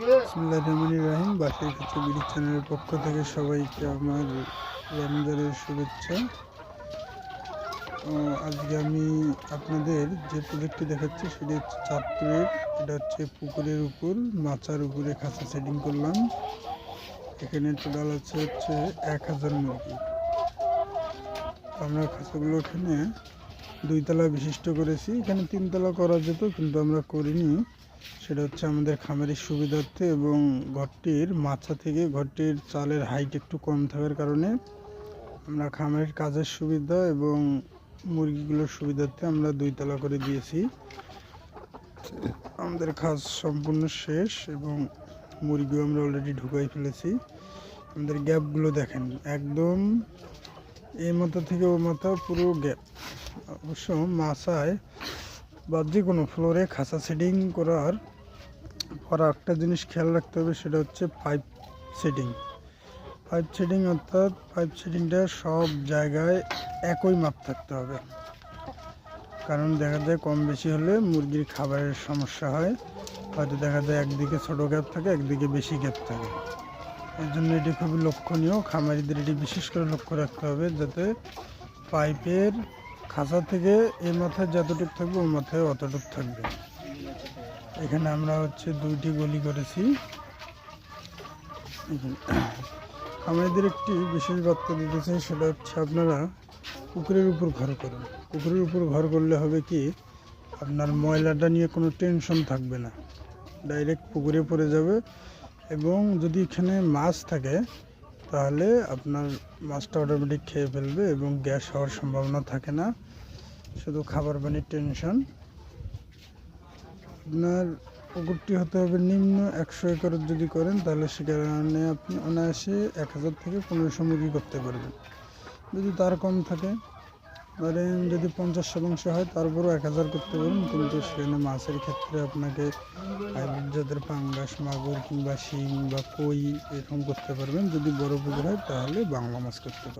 বিসমুল্লাহ রহমান রাহিম। বাসের ক্ষেত্রে বিডি চ্যানেলের পক্ষ থেকে সবাইকে আমার রমজানের শুভেচ্ছা। আজকে আমি আপনাদের যে প্রজেক্টটি দেখাচ্ছি, সেটি হচ্ছে চাঁদপুরের, এটা হচ্ছে পুকুরের উপর, মাচার উপরে খাঁচা সেটিং করলাম। এখানে টোটাল আছে হচ্ছে এক হাজার মুরগি। আমরা খাঁচাগুলো এখানে দুইতলা বিশিষ্ট করেছি। এখানে তিনতলা করা যেত, কিন্তু আমরা করিনি। সেটা হচ্ছে আমাদের খামারের সুবিধার্থে এবং ঘরটির মাছা থেকে ঘরটির চালের হাইট একটু কম থাকার কারণে আমরা খামারের কাজের সুবিধা এবং মুরগিগুলোর সুবিধার্থে আমরা দুই দুইতলা করে দিয়েছি। আমাদের কাজ সম্পূর্ণ শেষ এবং মুরগিও আমরা অলরেডি ঢুকাই ফেলেছি। আমাদের গ্যাপগুলো দেখেন, একদম এই মাথা থেকে ও মাথা পুরো গ্যাপ। অবশ্য মাছায় বা যে কোনো ফ্লোরে খাঁচা সেটিং করার পর একটা জিনিস খেয়াল রাখতে হবে, সেটা হচ্ছে পাইপ সেটিং পাইপ সেটিং অর্থাৎ পাইপ সেটিংটা সব জায়গায় একই মাপ থাকতে হবে। কারণ দেখা যায় কম বেশি হলে মুরগির খাবারের সমস্যা হয়, হয়তো দেখা যায় একদিকে ছোটো গ্যাপ থাকে, একদিকে বেশি গ্যাপ থাকে। এই জন্য এটি খুবই লক্ষণীয়। খামারিদের এটি বিশেষ করে লক্ষ্য রাখতে হবে যাতে পাইপের খাঁচা থেকে এই মাথায় যতটুকু থাকবে, ওই মাথায় অতটুকু থাকবে। এখানে আমরা হচ্ছে দুইটি গলি করেছি। খামারিদের একটি বিশেষ বার্তা দিতে চাই সেটা হচ্ছে আপনারা পুকুরের উপর ঘর করুন। পুকুরের উপর ঘর করলে হবে কি, আপনার ময়লাটা নিয়ে কোনো টেনশন থাকবে না। ডাইরেক্ট পুকুরে পড়ে যাবে এবং যদি এখানে মাছ থাকে তাহলে আপনার মাছটা অটোমেটিক খেয়ে ফেলবে এবং গ্যাস হওয়ার সম্ভাবনা থাকে না। শুধু খাবার পানির টেনশন আপনার পুকুরটি হতে হবে নিম্ন একশো একর যদি করেন, তাহলে সেখানে আপনি অনায়াসে এক হাজার থেকে পনেরোশো মুরগি করতে পারবেন। যদি তার কম থাকে ধরেন যদি পঞ্চাশ শতাংশ হয়, তারপরও এক হাজার করতে পারেন। কিন্তু সেখানে মাছের ক্ষেত্রে আপনাকে জাতের পাঙ্গাস, মাগুর কিংবা শিং বা কই এরকম করতে পারবেন। যদি বড় পুকুর হয়, তাহলে বাংলা মাছ করতে পারবেন।